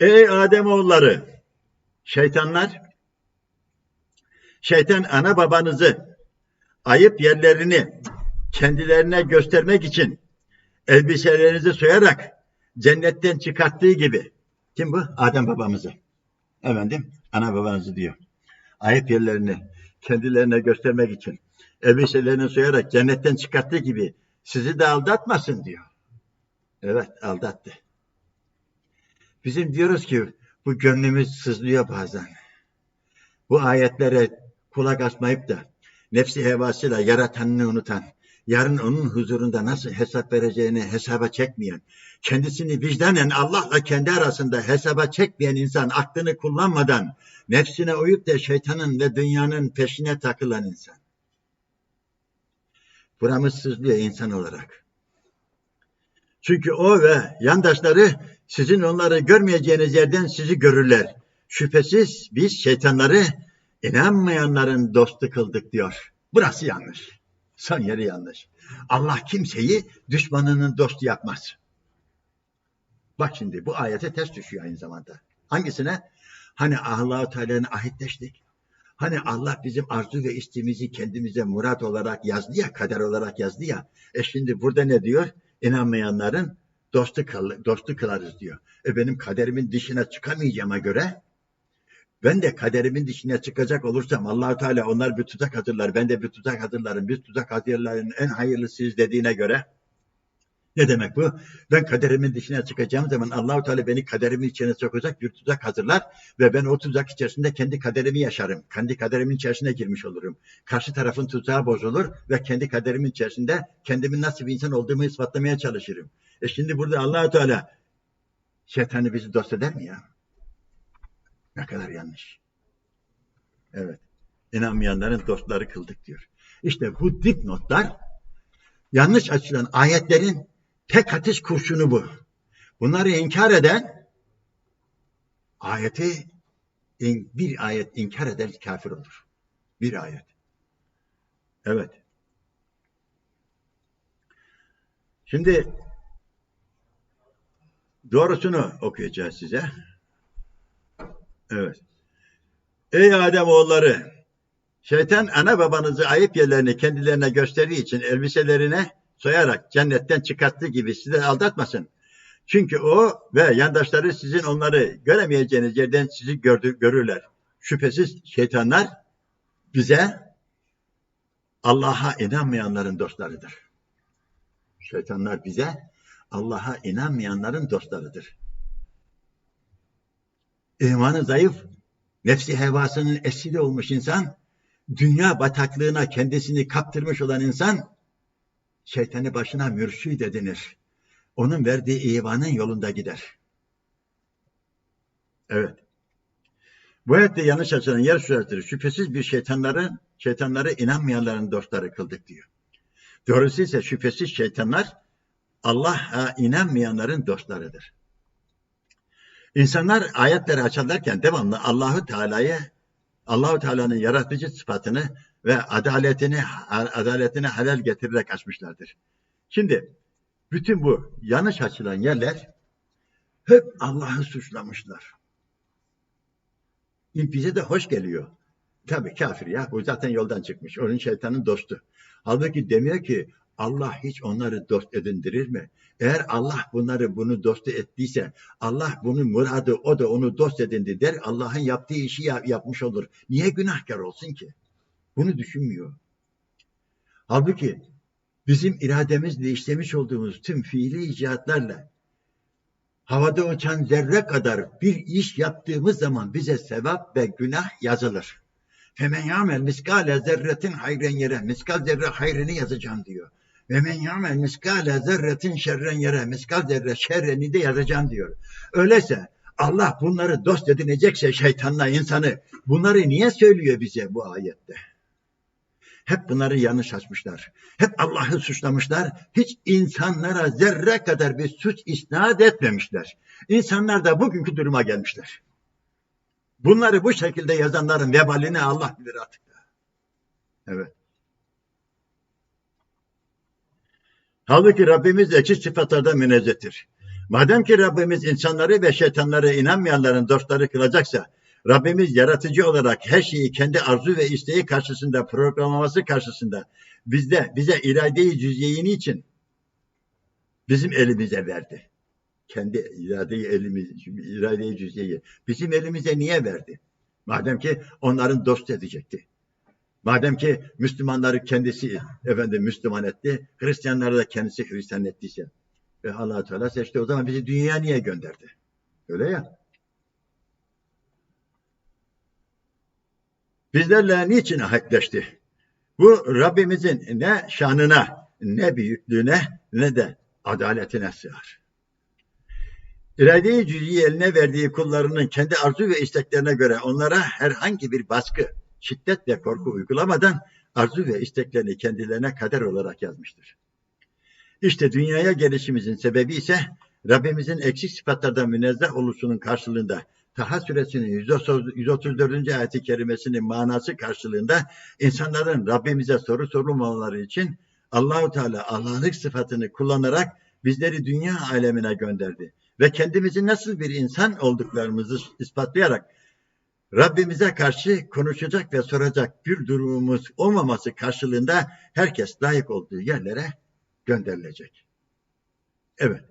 Ey Ademoğulları! Şeytanlar, şeytan ana babanızı ayıp yerlerini kendilerine göstermek için elbiselerinizi soyarak cennetten çıkarttığı gibi. Kim bu? Adem babamızı. Efendim, ana babanızı diyor. Ayıp yerlerini kendilerine göstermek için elbiselerini soyarak cennetten çıkarttığı gibi sizi de aldatmasın diyor. Evet, aldattı. Bizim diyoruz ki bu gönlümüz sızlıyor bazen. Bu ayetlere kulak asmayıp da nefsi hevasıyla yaratanını unutan, yarın onun huzurunda nasıl hesap vereceğini hesaba çekmeyen, kendisini vicdanen Allah'la kendi arasında hesaba çekmeyen insan aklını kullanmadan nefsine uyup da şeytanın ve dünyanın peşine takılan insan. Buramız sızlıyor insan olarak. Çünkü o ve yandaşları sizin onları görmeyeceğiniz yerden sizi görürler. Şüphesiz biz şeytanları inanmayanların dostu kıldık diyor. Burası yanlış. Son yeri yanlış. Allah kimseyi düşmanının dostu yapmaz. Bak şimdi bu ayete ters düşüyor aynı zamanda. Hangisine? Hani Allah-u Teala'nın ahitleştik. Hani Allah bizim arzu ve istimizi kendimize murat olarak yazdı ya, kader olarak yazdı ya. E şimdi burada ne diyor? İnanmayanların dostu, kıl, dostu kılarız diyor. E benim kaderimin dışına çıkamayacağıma göre ben de kaderimin dışına çıkacak olursam Allahu Teala onlar bir tuzak hazırlar. Ben de bir tuzak hazırlarım. Biz tuzak hazırların en hayırlısıyız dediğine göre ne demek bu? Ben kaderimin dışına çıkacağım zaman Allahu Teala beni kaderimin içine sokacak bir tuzak hazırlar ve ben o tuzak içerisinde kendi kaderimi yaşarım. Kendi kaderimin içerisine girmiş olurum. Karşı tarafın tuzağı bozulur ve kendi kaderimin içerisinde kendimin nasıl bir insan olduğumu ispatlamaya çalışırım. E şimdi burada Allahu Teala şeytanı bizi dost eder mi ya? Ne kadar yanlış. Evet. İnanmayanların dostları kıldık diyor. İşte bu dipnotlar yanlış açılan ayetlerin tek atış kurşunu bu. Bunları inkar eden ayeti bir ayet inkar eden kafir olur. Bir ayet. Evet. Şimdi doğrusunu okuyacağız size. Evet. Ey Adem oğulları, şeytan ana babanızı ayıp yerlerini kendilerine gösterdiği için elbiselerine soyarak cennetten çıkarttığı gibi sizi aldatmasın. Çünkü o ve yandaşları sizin onları göremeyeceğiniz yerden sizi gördü, görürler. Şüphesiz şeytanlar bize Allah'a inanmayanların dostlarıdır. Şeytanlar bize Allah'a inanmayanların dostlarıdır. İmanı zayıf, nefsi hevasının esiri olmuş insan, dünya bataklığına kendisini kaptırmış olan insan, şeytanı başına mürşid edinir. Onun verdiği imanın yolunda gider. Evet. Bu ayette yanlış açılan yer süresidir. Şüphesiz bir şeytanların, şeytanları inanmayanların dostları kıldık diyor. Doğrusu ise şüphesiz şeytanlar Allah'a inanmayanların dostlarıdır. İnsanlar ayetleri açarlarken devamlı Allahu Teala'yı Allahu Teala'nın yaratıcı sıfatını ve adaletini adaletini halel getirerek açmışlardır. Şimdi bütün bu yanlış açılan yerler hep Allah'ı suçlamışlar. Bize de hoş geliyor. Tabii kafir ya. Bu zaten yoldan çıkmış. Onun şeytanın dostu. Halbuki demiyor ki Allah hiç onları dost edindirir mi? Eğer Allah bunları bunu dost ettiyse Allah bunun muradı o da onu dost edindi der. Allah'ın yaptığı işi yapmış olur. Niye günahkar olsun ki? Bunu düşünmüyor. Halbuki bizim irademizle işlemiş olduğumuz tüm fiili icatlarla havada uçan zerre kadar bir iş yaptığımız zaman bize sevap ve günah yazılır. Femen yamel miskale zerretin hayren yere, miskal zerre hayrını yazacağım diyor. Ve men yamel miskale zerretin şerren yere, miskal zerre şerreni de yazacağım diyor. Öyleyse Allah bunları dost edinecekse şeytanla insanı bunları niye söylüyor bize bu ayette? Hep bunları yanlış açmışlar. Hep Allah'ı suçlamışlar. Hiç insanlara zerre kadar bir suç isnat etmemişler. İnsanlar da bugünkü duruma gelmişler. Bunları bu şekilde yazanların vebalini Allah bilir artık. Evet. Halbuki Rabbimiz ekşi sıfatlardan münezzehtir. Madem ki Rabbimiz insanları ve şeytanları inanmayanların dostları kılacaksa, Rabbimiz yaratıcı olarak her şeyi kendi arzu ve isteği karşısında, programlaması karşısında bizde, bize irade-i cüz'iyini için bizim elimize verdi. Kendi irade-i elimiz, irade-i cüz'iyi bizim elimize niye verdi? Madem ki onların dost edecekti. Madem ki Müslümanları kendisi efendim Müslüman etti, Hristiyanları da kendisi Hristiyan ettiyse ve allah Teala seçti. O zaman bizi dünyaya niye gönderdi? Öyle ya. Bizlerle niçin ahitleşti? Bu Rabbimizin ne şanına, ne büyüklüğüne, ne de adaletine sığar. İrade-i cüz'i eline verdiği kullarının kendi arzu ve isteklerine göre onlara herhangi bir baskı, şiddet ve korku uygulamadan arzu ve isteklerini kendilerine kader olarak yazmıştır. İşte dünyaya gelişimizin sebebi ise Rabbimizin eksik sıfatlardan münezzeh oluşunun karşılığında Taha suresinin 134. ayeti kerimesinin manası karşılığında insanların Rabbimize soru sorulmaları için Allahu Teala Allah'lık sıfatını kullanarak bizleri dünya alemine gönderdi ve kendimizi nasıl bir insan olduklarımızı ispatlayarak Rabbimize karşı konuşacak ve soracak bir durumumuz olmaması karşılığında herkes layık olduğu yerlere gönderilecek. Evet.